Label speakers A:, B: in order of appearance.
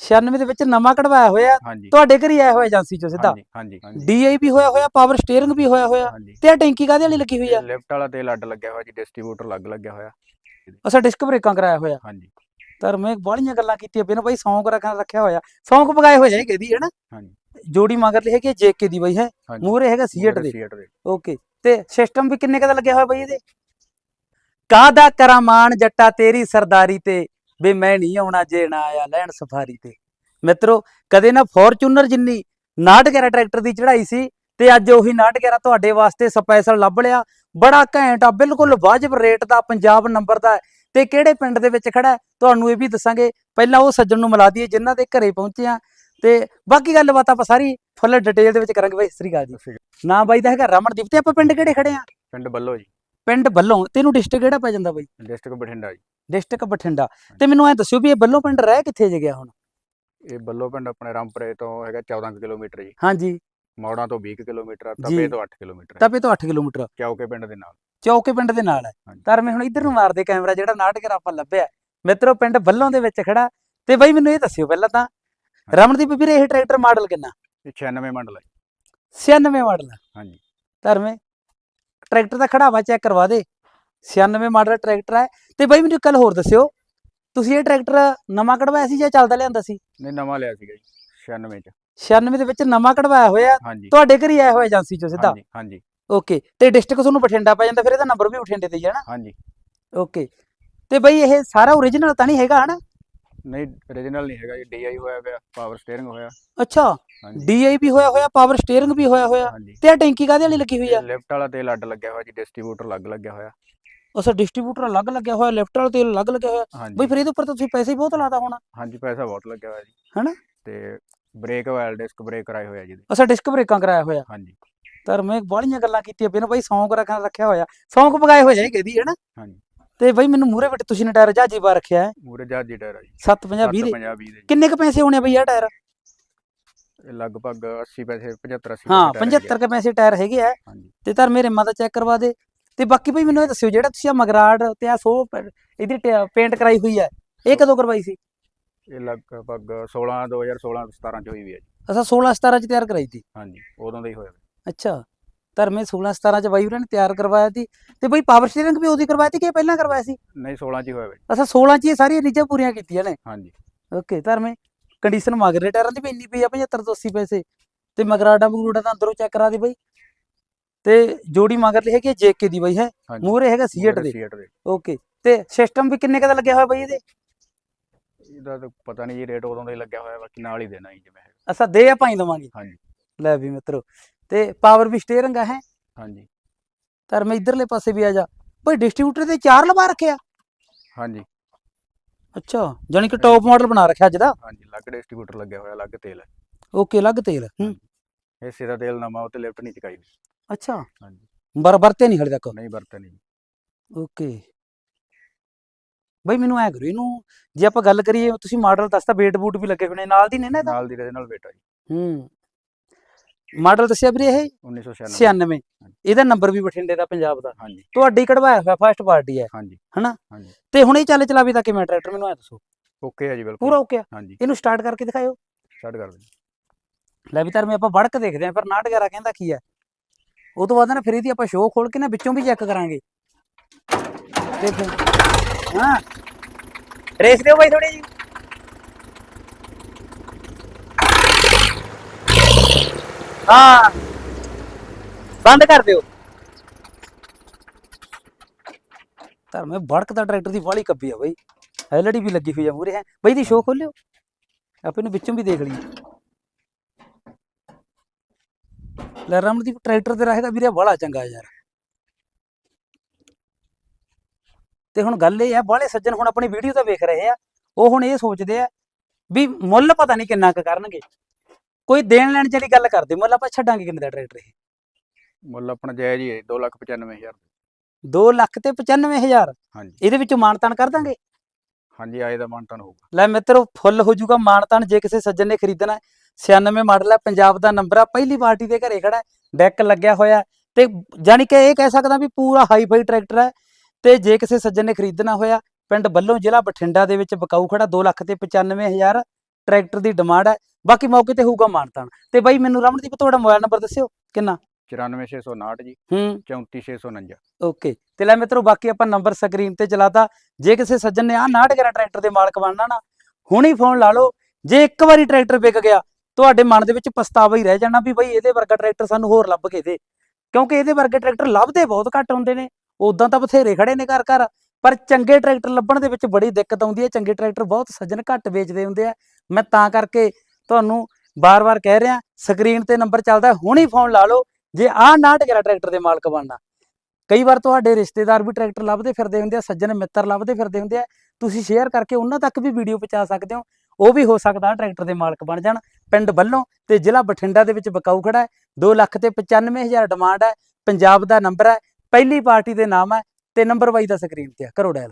A: 96 ਦੇ ਵਿੱਚ ਨਵਾਂ ਕਢਵਾਇਆ ਹੋਇਆ
B: ਹਾਂਜੀ।
A: ਤੁਹਾਡੇ ਘਰ ਹੀ ਆਇਆ ਹੋਇਆ ਏਜੰਸੀ ਚੋਂ ਸਿੱਧਾ।
B: ਹਾਂਜੀ ਹਾਂਜੀ ਹਾਂਜੀ।
A: ਡੀਆਈਪੀ ਹੋਇਆ ਹੋਇਆ ਪਾਵਰ ਸਟੀਅਰਿੰਗ ਵੀ ਹੋਇਆ ਹੋਇਆ
B: ਹਾਂਜੀ।
A: ਤੇ ਇਹ ਟੈਂਕੀ ਕਾਹਦੇ ਵਾਲੀ ਲੱਗੀ ਹੋਈ ਆ?
B: ਲਿਫਟ ਵਾਲਾ ਤੇਲ ਅੱਡ ਲੱਗਿਆ ਹੋਇਆ ਜੀ ਡਿਸਟ੍ਰੀਬਿਊਟਰ ਅਲੱਗ ਲੱਗਿਆ ਹੋਇਆ।
A: ਅਸਾਂ ਡਿਸਕ ਬ੍ਰੇਕਾਂ ਕਰਾਇਆ ਹੋਇਆ।
B: ਹਾਂਜੀ।
A: ਤਾਂ ਮੈਂ ਬਾਹਲੀਆਂ ਗੱਲਾਂ ਕੀਤੀਆਂ ਬਿਨ ਬਾਈ ਸੌਂਕ ਰੱਖਿਆ ਰੱਖਿਆ ਹੋਇਆ। ਸੌਂਕ ਪਗਾਏ ਹੋਏ ਹੈਗੇ ਦੀ ਹੈ ਨਾ
B: ਹਾਂਜੀ।
A: ਜੋੜੀ ਮਗਰ ਲਈ ਹੈਗੀ ਜੇਕੇ ਦੀ ਬਾਈ ਹੈ?
B: ਹਾਂਜੀ।
A: ਮੂਹਰੇ ਹੈਗਾ ਸੀਟ ਦੇ।
B: ਸੀਟ ਦੇ।
A: ਓਕੇ। ਤੇ ਸਿਸਟਮ ਵੀ ਕਿੰਨੇ ਕਦਾ ਲੱਗਿਆ ਹੋਇਆ ਬਾਈ ਇਹਦੇ? ਕਾਹਦਾ ਕਰਾਂ ਮਾਣ ਜੱਟਾ ਤੇਰੀ ਸਰਦਾਰੀ ਤੇ? ਵੀ ਮੈਂ ਨਹੀਂ ਆਉਣਾ ਜੇ ਨਾ ਆਇਆ ਲੈਣ ਸਫਾਰੀ ਤੇ। ਮਿੱਤਰੋ ਕਦੇ ਨਾ ਫੋਰਚੂਨਰ ਜਿੰਨੀ 69 ਟਰੈਕਟਰ ਦੀ ਚੜਾਈ ਸੀ ਤੇ ਅੱਜ ਉਹੀ 69 ਤੁਹਾਡੇ ਵਾਸਤੇ ਸਪੈਸ਼ਲ ਲੱਭ ਲਿਆ। ਬੜਾ ਘੈਂਟ ਆ ਬਿਲਕੁਲ ਵਾਜਬ ਰੇਟ ਦਾ ਪੰਜਾਬ ਨੰਬਰ ਦਾ। ਤੇ ਕਿਹੜੇ ਪਿੰਡ ਦੇ ਵਿੱਚ ਖੜਾ ਤੁਹਾਨੂੰ ਇਹ ਵੀ ਦੱਸਾਂਗੇ। ਪਹਿਲਾਂ ਉਹ ਸੱਜਣ ਨੂੰ ਮਿਲਾ ਦਈਏ ਜਿਨ੍ਹਾਂ ਦੇ ਘਰੇ ਪਹੁੰਚੇ ਆ ਤੇ ਬਾਕੀ ਗੱਲਬਾਤ ਆਪਾਂ ਸਾਰੀ ਫੁੱਲ ਡਿਟੇਲ ਦੇ ਵਿੱਚ ਕਰਾਂਗੇ ਬਾਈ ਸ੍ਰੀ ਅਕਾਲ ਜੀ। ਨਾ ਬਾਈ ਦਾ ਹੈਗਾ ਰਮਨਦੀਪ ਤੇ ਆਪਾਂ ਪਿੰਡ ਕਿਹੜੇ ਖੜੇ ਆ
B: ਪਿੰਡ ਬੱਲੋ ਜੀ।
A: ਪਿੰਡ ਬੱਲੋਂ ਤੈਨੂੰ ਡਿਸਟ੍ਰਿਕਟ ਕਿਹੜਾ ਪੈ ਜਾਂਦਾ ਬਾਈ?
B: ਡਿਸਟ੍ਰਿਕਟ ਬਠਿੰਡਾ ਜੀ।
A: ਡਿਸਟ੍ਰਿਕਟ ਬਠਿੰਡਾ। ਤੇ ਮੈਨੂੰ ਐ ਦੱਸਿਓ ਵੀ ਇਹ ਬੱਲੋਂ ਪਿੰਡ ਰਹਿ ਕਿੱਥੇ ਜੇ ਗਿਆ ਹੁਣ?
B: ਇਹ ਬੱਲੋ ਪਿੰਡ ਆਪਣੇ ਰਾਮਪੁਰੇ ਤੋਂ ਹੈਗਾ 14 ਕੁ ਕਿਲੋਮੀਟਰ ਜੀ।
A: ਹਾਂਜੀ।
B: ਮੌੜਾਂ ਤੋਂ 20 ਕੁ ਕਿਲੋਮੀਟਰ ਆ। ਤਪੇ ਤੋਂ 8 ਕਿਲੋਮੀਟਰ
A: ਤਪੇ ਤੋਂ 8 ਕਿਲੋਮੀਟਰ।
B: ਚੌਕੇ ਪਿੰਡ ਦੇ ਨਾਲ।
A: ਚੌਕੇ ਪਿੰਡ ਦੇ ਨਾਲ। ਹੈ
B: ਹਾਂਜੀ।
A: ਤਾਂ ਮੈਂ ਹੁਣ ਇੱਧਰ ਨੂੰ ਮਾਰਦੇ ਕੈਮਰਾ ਜਿਹੜਾ ਨਾਟਕ ਆਪਾਂ ਲੱਭਿਆ। ਮਿੱਤਰੋ ਪਿੰਡ ਬੱਲੋਂ ਦੇ ਵਿੱਚ ਖੜਾ। ਤੇ ਬਾਈ ਮੈਨੂੰ ਇਹ ਦੱਸਿਓ ਪਹਿਲਾਂ ਤਾਂ ਰਮਨਦੀਪ ਵੀਰੇ ਇਹ ਟਰੈਕਟਰ ਮਾਡਲ ਕਿੰਨਾ?
B: ਇਹ 96 ਮੰਡਲ ਹੈ
A: 96 ਮਾਡਲ।
B: ਹਾਂਜੀ।
A: ਧਰਮੇ ਟਰੈਕਟਰ ਦਾ ਖੜਾਵਾ ਚੈੱਕ ਕਰਵਾ ਦੇ। 96 ਮਾਡਲ ਟਰੈਕਟਰ ਹੈ। ਤੇ ਬਾਈ ਮੈਨੂੰ ਕੱਲ ਹੋਰ ਦੱਸਿਓ ਤੁਸੀਂ ਇਹ ਟਰੈਕਟਰ ਨਵਾਂ ਕਢਵਾਇਆ ਸੀ ਜਾਂ ਚੱਲਦਾ ਲਿਆਂਦਾ ਸੀ?
B: ਨਹੀਂ ਨਵਾਂ ਲਿਆ ਸੀਗਾ ਜੀ 96 ਚ।
A: 96 ਦੇ ਵਿੱਚ ਨਵਾਂ ਕਢਵਾਇਆ ਹੋਇਆ ਤੁਹਾਡੇ ਘਰ ਹੀ ਆਇਆ ਹੋਇਆ ਏਜੰਸੀ ਚੋਂ ਸਿੱਧਾ?
B: ਹਾਂਜੀ ਹਾਂਜੀ।
A: ਓਕੇ ਤੇ ਡਿਸਟ੍ਰਿਕਟ ਤੁਹਾਨੂੰ ਬਠਿੰਡਾ ਪੈ ਜਾਂਦਾ ਫਿਰ ਇਹਦਾ ਨੰਬਰ ਵੀ ਬਠਿੰਡੇ ਤੇ ਹੀ ਹੈ ਨਾ?
B: ਹਾਂਜੀ।
A: ਓਕੇ ਤੇ ਬਈ ਇਹ ਸਾਰਾ ਓਰੀਜਨਲ ਤਾਂ ਨਹੀਂ ਹੈਗਾ ਹਨਾ?
B: ਨਹੀਂ origignal ਨਹੀਂ ਹੈਗਾ ਜੀ ਡੀਆਈ ਹੋਇਆ ਪਿਆ ਪਾਵਰ ਸਟੀਅਰਿੰਗ ਹੋਇਆ।
A: ਅੱਛਾ
B: ਹਾਂਜੀ।
A: ਡੀਆਈਪੀ ਹੋਇਆ ਹੋਇਆ ਪਾਵਰ ਸਟੀਅਰਿੰਗ ਵੀ ਹੋਇਆ ਹੋਇਆ।
B: ਹਾਂਜੀ।
A: ਤੇ ਇਹ ਟੈਂਕੀ ਕਾਹਦੇ ਵਾਲੀ ਲੱਗੀ ਹੋਈ ਆ?
B: ਲਿਫਟ ਵਾਲਾ ਤੇਲ ਅੱਡ ਲੱਗਿਆ ਹੋਇਆ ਜੀ ਡਿਸਟ੍ਰੀਬਿਊਟਰ ਅਲੱਗ ਲੱਗਿਆ ਹੋਇਆ।
A: ਅਸਾ ਡਿਸਟ੍ਰੀਬਿਊਟਰ ਅਲੱਗ ਲੱਗਿਆ ਹੋਇਆ ਲੈਫਟ ਵਾਲਾ ਤੇਲ ਅਲੱਗ ਲੱਗਿਆ ਹੋਇਆ। ਬਈ
B: ਹਾਂਜੀ
A: ਫਿਰ ਇਹਦੇ ਉੱਪਰ ਤਾਂ ਤੁਸੀਂ ਪੈਸੇ ਹੀ ਬਹੁਤ ਲਾਤਾ ਹੋਣਾ।
B: ਹਾਂਜੀ ਪੈਸਾ ਬਹੁਤ ਲੱਗਿਆ ਹੋਇਆ ਜੀ।
A: ਹਨਾ?
B: ਤੇ ਬ੍ਰੇਕ ਵਾਇਲ ਡਿਸਕ ਬ੍ਰੇਕ ਕਰਾਏ ਹੋਇਆ ਜੀ ਇਹਦੇ।
A: ਅਸਾ ਡਿਸਕ ਬ੍ਰੇਕਾਂ ਕਰਾਇਆ ਹੋਇਆ।
B: ਹਾਂਜੀ।
A: ਤਾਂ ਮੈਂ ਬਾਹਲੀਆਂ ਗੱਲਾਂ ਕੀਤੀਆਂ ਬਿਨ ਬਾਈ ਸੌਂਕ ਰੱਖਿਆ ਰੱਖਿਆ ਹੋਇਆ। ਸੌਂਕ ਪਗਾਏ ਹੋਏ ਹੈਗੇ ਦੀ ਹੈ ਨਾ
B: ਹਾਂਜੀ।
A: ਤੇ ਬਈ ਮੈਨੂੰ ਮੂਰੇ ਵਿੱਚ ਤੁਸੀਂ ਨੇ ਟਾਇਰ ਜਹਾਜੀ ਪਾ ਰੱਖਿਆ ਹੈ।
B: ਮੂਰੇ ਜਹਾਜ਼ ਟਾਇਰ ਆ ਜੀ।
A: 750 20 ਦੇ।
B: 50 20 ਦੇ
A: ਕਿੰਨੇ ਕ ਪੈਸੇ ਹੋਣੇ ਬਈ ਇਹ ਟਾਇਰ?
B: ਇਹ ਲਗਭਗ 80 ਪੈਸੇ 75 80
A: ਹਾਂ
B: ਪੈਸੇ ਟਾਇਰ
A: 75 ਕ ਪੈਸੇ ਟਾਇਰ ਹੈਗੇ ਆ। ਤੇ ਧਰ ਮੇਰੇ ਮਾਤਾ ਚੈੱਕ ਕਰਵਾ ਦੇ। ਤੇ ਬਾਕੀ ਭਈ ਮੈਨੂੰ ਇਹ ਦੱਸਿਓ ਜਿਹੜਾ ਤੁਸੀਂ ਆ ਮਗਰਾੜ ਤੇ ਆ ਸੋ ਇਹਦੀ ਪੇਂਟ ਕਰਾਈ ਹੋਈ ਹੈ ਇਹ ਕਦੋਂ ਕਰਵਾਈ ਸੀ?
B: ਇਹ ਲਗਭਗ 16 2016 17 ਚ ਹੋਈ ਵੀ ਹੈ ਜੀ।
A: ਅਸਾਂ 16 17 ਚ ਤਿਆਰ ਕਰਾਈ ਸੀ
B: ਹਾਂਜੀ ਉਦੋਂ ਦਾ ਹੀ ਹੋਇਆ।
A: ਅੱਛਾ। ਧਰ ਮੈਂ 16 17 ਚ ਬਾਈ ਵੀਰਾਂ ਨੇ ਤਿਆਰ ਕਰਵਾਇਆ ਸੀ ਤੇ ਬਈ ਪਾਵਰ ਸਟੀਅਰਿੰਗ ਵੀ ਉਹਦੀ ਕਰਵਾਈ ਸੀ ਕਿ ਇਹ ਪਹਿਲਾਂ ਕਰਵਾਇਆ ਸੀ?
B: ਨਹੀਂ 16 ਚ ਹੀ ਹੋਇਆ ਜੀ।
A: ਅਸਾਂ 16 ਚ ਇਹ ਸਾਰੀਆਂ ਰੀਝਾਂ ਪੂਰੀਆਂ ਕੀਤੀਆਂ ਨੇ।
B: ਹਾਂਜੀ।
A: ਓਕੇ ਧਰ ਮੈਂ ਕੰਡੀਸ਼ਨ ਮਗਰੇ ਟਾਇਰਾਂ ਦੀ ਵੀ ਇੰਨੀ ਪਈ ਆ 75 ਤੋਂ 80 ਪੈਸੇ। ਤੇ ਮਗਰਾੜਾ ਮਗਰੂੜਾ ਤਾਂ ਅੰਦਰੋਂ ਚੈੱਕ ਕਰਾ ਦੇ ਬਈ। ਤੇ ਜੋੜੀ ਮਗਰ ਲਈ ਹੈਗੀ ਜੇਕੇ ਦੀ ਬਈ ਹੈ? ਮੂਹਰੇ ਹੈਗਾ ਸੀਟ ਦੇ। ਓਕੇ ਤੇ ਸਿਸਟਮ ਵੀ ਕਿੰਨੇ ਕਦਾ ਲੱਗਿਆ ਹੋਇਆ ਬਈ ਇਹਦੇ?
B: ਇਹਦਾ ਤਾਂ ਪਤਾ ਨਹੀਂ ਜੀ ਰੇਟ ਉਦੋਂ ਦਾ ਹੀ ਲੱਗਿਆ ਹੋਇਆ ਬਾਕੀ ਨਾਲ ਹੀ ਦੇਣਾ ਜੀ ਜਿਵੇਂ
A: ਅਸਾਂ ਦੇ ਆ ਪਾਈ ਦਵਾਂਗੇ।
B: ਹਾਂਜੀ।
A: ਲੈ ਵੀ ਮਿੱਤਰੋ ਤੇ ਪਾਵਰ ਵੀ ਸਟੀਅਰਿੰਗ ਹੈ।
B: ਹਾਂਜੀ।
A: ਤਾਂ ਮੈਂ ਇਧਰਲੇ ਪਾਸੇ ਵੀ ਆ ਜਾ। ਭਈ ਡਿਸਟ੍ਰੀਬਿਊਟਰ ਤੇ ਚਾਰ ਲਵਾ ਰੱਖਿਆ
B: ਹਾਂਜੀ।
A: ਅੱਛਾ ਜਾਨੀ ਕਿ ਟੌਪ ਮਾਡਲ ਬਣਾ ਰੱਖਿਆ ਅੱਜ ਦਾ?
B: ਹਾਂਜੀ ਅਲੱਗ ਡਿਸਟ੍ਰੀਬਿਊਟਰ ਲੱਗਿਆ ਹੋਇਆ ਅਲੱਗ ਤੇਲ ਹੈ।
A: ਓਕੇ ਅਲੱਗ ਤੇਲ ਹੂੰ।
B: ਹਿੱਸੇ ਦਾ ਤੇਲ ਨਵਾਂ ਉੱਤੇ ਲਿਫਟ ਨਹੀਂ ਚਕਾਈ।
A: ਅੱਛਾ।
B: ਹਾਂਜੀ।
A: ਬਰ ਵਰਤੇ ਨਹੀਂ ਹਲੇ ਤੱਕ?
B: ਨਹੀਂ ਵਰਤੇ ਨਹੀਂ।
A: ਓਕੇ। ਬਈ ਮੈਨੂੰ ਐ ਕਰੋ ਇਹਨੂੰ ਜੇ ਆਪਾਂ ਗੱਲ ਕਰੀਏ ਤੁਸੀਂ ਮਾਡਲ ਦੱਸਤਾ ਵੇਟ ਬੂਟ ਵੀ ਲੱਗੇ ਨੇ ਨਾਲ ਦੀ ਨੇ ਨਾ
B: ਨਾਲ ਦੀ ਇਹਦੇ ਨਾਲ ਬੇਟਾ ਜੀ।
A: ਹੂੰ। ਮਾਡਲ ਦੱਸਿਆ ਵੀਰੇ ਇਹ?
B: 1996
A: 96 ਇਹਦਾ ਨੰਬਰ ਵੀ ਬਠਿੰਡੇ ਦਾ ਪੰਜਾਬ ਦਾ।
B: ਹਾਂਜੀ।
A: ਤੁਹਾਡੀ ਕਢਵਾਇਆ ਹੋਇਆ ਫਸਟ ਪਾਰਟੀ ਹੈ।
B: ਹਾਂਜੀ।
A: ਹਨਾ?
B: ਹਾਂਜੀ।
A: ਤੇ ਹੁਣ ਇਹ ਚੱਲ ਚਲਾਵੇ ਤਾਂ ਕਿਵੇਂ ਟਰੈਕਟਰ? ਮੈਨੂੰ ਐ ਦੱਸੋ।
B: ਓਕੇ ਹੈ ਜੀ ਬਿਲਕੁਲ।
A: ਪੂਰਾ ਓਕੇ ਆ?
B: ਹਾਂਜੀ।
A: ਇਹਨੂੰ ਸਟਾਰਟ ਕਰਕੇ ਦਿਖਾਇਓ।
B: ਸਟਾਰਟ ਕਰ ਦਿੰਦੇ
A: ਲੈ ਵੀ ਧਰਮੇ ਆਪਾਂ ਵੜਕ ਦੇਖਦੇ ਆਂ ਪਰ 911 ਕਹਿੰਦਾ ਕੀ ਹੈ? ਉਹ ਤੋਂ ਬਾਅਦ ਨਾ ਫਿਰ ਇਹਦੀ ਆਪਾਂ ਸ਼ੋਅ ਖੋਲ ਕੇ ਨਾ ਵਿੱਚੋਂ ਵੀ ਚੈੱਕ ਕਰਾਂਗੇ। ਫਿਰ ਹਾਂ। ਰੇਸ ਦਿਓ ਬਾਈ ਥੋੜੀ ਜੀ ਹਾਂ। ਬੰਦ ਕਰ ਦਿਓ। ਧਰਮੇ ਵੜਕ ਟਰੈਕਟਰ ਦੀ ਵਾਲੀ ਕੱਬੀ ਆ ਬਾਈ। ਐਲਡੀ ਵੀ ਲੱਗੀ ਹੋਈ ਆ ਮੂਰੇ ਹੈ। ਬਾਈ ਦੀ ਸ਼ੋਅ ਖੋਲਿਓ। ਆਪੇ ਨੂੰ ਵਿੱਚੋਂ ਵੀ ਦੇਖ ਲਈਏ। ਲੈ, ਰਮਨਦੀਪ, ਟਰੈਕਟਰ ਤੇ ਰਹੇਗਾ ਵੀਰੇ ਬੜਾ ਚੰਗਾ ਯਾਰ। ਤੇ ਹੁਣ ਗੱਲ ਇਹ ਆ ਬਾਹਲੇ ਸੱਜਣ ਹੁਣ ਆਪਣੀ ਵੀਡੀਓ ਤਾਂ ਵੇਖ ਰਹੇ ਆ। ਉਹ ਹੁਣ ਇਹ ਸੋਚਦੇ ਆ ਵੀ ਮੁੱਲ ਪਤਾ ਨਹੀਂ ਕਿੰਨਾ ਕੁ ਕਰਨਗੇ। ਕੋਈ ਦੇਣ ਲੈਣ ਜਿਹੜੀ ਗੱਲ ਕਰਦੇ ਮੁੱਲ ਆਪਾਂ ਛੱਡਾਂਗੇ ਕਿੰਨੇ ਦਾ ਟਰੈਕਟਰ ਇਹ?
B: ਮੁੱਲ ਆਪਣਾ ਜਾਇਜ਼ ਹੀ ਹੈ 295000
A: 2 ਲੱਖ ਤੇ 95000
B: ਹਾਂਜੀ।
A: ਇਹਦੇ ਵਿੱਚੋਂ ਮਾਨਤਾਨ ਕਰ ਦਾਂਗੇ?
B: ਹਾਂਜੀ ਆਏ ਦਾ ਮਾਨਤਨ ਹੋਊਗਾ।
A: ਲੈ ਮਿੱਤਰੋ ਫੁੱਲ ਹੋ ਜਾਊਗਾ ਮਾਨਤਾਨ ਜੇ ਕਿਸੇ ਸੱਜਣ ਨੇ ਖਰੀਦਣਾ ਹੈ। 96 ਮਾਡਲ ਹੈ ਪੰਜਾਬ ਦਾ ਨੰਬਰ ਆ ਪਹਿਲੀ ਪਾਰਟੀ ਦੇ ਘਰੇ ਖੜਾ ਹੈ ਡੈਕ ਲੱਗਿਆ ਹੋਇਆ ਤੇ ਜਾਨੀ ਕਿ ਇਹ ਕਹਿ ਸਕਦਾ ਵੀ ਪੂਰਾ ਹਾਈ ਫਾਈ ਟਰੈਕਟਰ ਹੈ। ਤੇ ਜੇ ਕਿਸੇ ਸੱਜਣ ਨੇ ਖਰੀਦਣਾ ਹੋਇਆ ਪਿੰਡ ਬੱਲੋਂ ਜ਼ਿਲ੍ਹਾ ਬਠਿੰਡਾ ਦੇ ਵਿੱਚ ਬਕਾਊ ਖੜਾ 2 ਲੱਖ ਤੇ 95000 ਟਰੈਕਟਰ ਦੀ ਡਿਮਾਂਡ ਹੈ ਬਾਕੀ ਮੌਕੇ ਤੇ ਹੋਊਗਾ ਮਾਨਤਾਨ। ਤੇ ਬਾਈ ਮੈਨੂੰ ਰਮਨਦੀਪ ਤੁਹਾਡਾ ਮੋਬਾਈਲ ਨੰਬਰ ਦੱਸਿਓ ਕਿੰਨਾ?
B: 94659 ਜੀ।
A: ਹੂੰ।
B: 34649
A: ਓਕੇ ਤੇ ਲੈ ਮਿੱਤਰੋ ਬਾਕੀ ਆਪਾਂ ਨੰਬਰ ਸਕਰੀਨ ਤੇ ਚਲਾਤਾ। ਜੇ ਕਿਸੇ ਸੱਜਣ ਨੇ ਆ 69 ਟਰੈਕਟਰ ਦੇ ਮਾਲਕ ਬਣਨਾ ਨਾ ਹੁਣੀ ਫੋਨ ਲਾ ਲਓ। ਜੇ ਇੱਕ ਵਾਰੀ ਟਰੈਕਟਰ ਵਿਕ ਗਿਆ ਤੁਹਾਡੇ ਮਨ ਦੇ ਵਿੱਚ ਪਛਤਾਵਾ ਹੀ ਰਹਿ ਜਾਣਾ ਵੀ ਬਈ ਇਹਦੇ ਵਰਗਾ ਟਰੈਕਟਰ ਸਾਨੂੰ ਹੋਰ ਲੱਭ ਕੇ ਦੇ। ਕਿਉਂਕਿ ਇਹਦੇ ਵਰਗੇ ਟਰੈਕਟਰ ਲੱਭਦੇ ਬਹੁਤ ਘੱਟ ਹੁੰਦੇ ਨੇ। ਉਦਾਂ ਤਾਂ ਬਥੇਰੇ ਖੜੇ ਨੇ ਘਰ ਘਰ ਪਰ ਚੰਗੇ ਟਰੈਕਟਰ ਲੱਭਣ ਦੇ ਵਿੱਚ ਬੜੀ ਦਿੱਕਤ ਆਉਂਦੀ ਹੈ। ਚੰਗੇ ਟਰੈਕਟਰ ਬਹੁਤ ਸੱਜਣ ਘੱਟ ਵੇਚਦੇ ਹੁੰਦੇ ਆ। ਮੈਂ ਤਾਂ ਕਰਕੇ ਤੁਹਾਨੂੰ ਬਾਰ-ਬਾਰ ਕਹਿ ਰਿਹਾ, ਸਕਰੀਨ ਤੇ ਨੰਬਰ ਚੱਲਦਾ, ਹੁਣੀ ਫੋਨ ਲਾ ਲਓ, ਜੇ ਆਹ 69 ਟਰੈਕਟਰ ਦੇ ਮਾਲਕ ਬਣਨਾ। ਕਈ ਵਾਰ ਤੁਹਾਡੇ ਰਿਸ਼ਤੇਦਾਰ ਵੀ ਟਰੈਕਟਰ ਲੱਭਦੇ ਫਿਰਦੇ ਹੁੰਦੇ ਆ, ਸੱਜਣ ਮਿੱਤਰ ਲੱਭਦੇ ਫਿਰਦੇ ਹੁੰਦੇ ਆ। ਤੁਸੀਂ ਸ਼ੇਅਰ ਕਰਕੇ ਉਹਨਾਂ ਤੱਕ ਵੀ ਵੀਡੀਓ ਪਹੁੰਚਾ ਸਕਦੇ ਹੋ। ਉਹ ਵੀ ਹੋ ਸਕਦਾ ਟਰੈਕਟਰ ਦੇ ਮਾਲਕ ਬਣ ਜਾਣ। ਪਿੰਡ ਵੱਲੋਂ ਤੇ ਜ਼ਿਲ੍ਹਾ ਬਠਿੰਡਾ ਦੇ ਵਿੱਚ ਬਕਾਊ ਖੜਾ ਹੈ। 2 ਲੱਖ ਤੇ 95000 ਡਿਮਾਂਡ ਹੈ। ਪੰਜਾਬ ਦਾ ਨੰਬਰ ਹੈ। ਪਹਿਲੀ ਪਾਰਟੀ ਦੇ ਨਾਮ ਹੈ। ਤੇ ਨੰਬਰ ਬਾਈ ਦਾ ਸਕਰੀਨ ਤੇ ਆ ਕਰੋ ਡਾਇਲ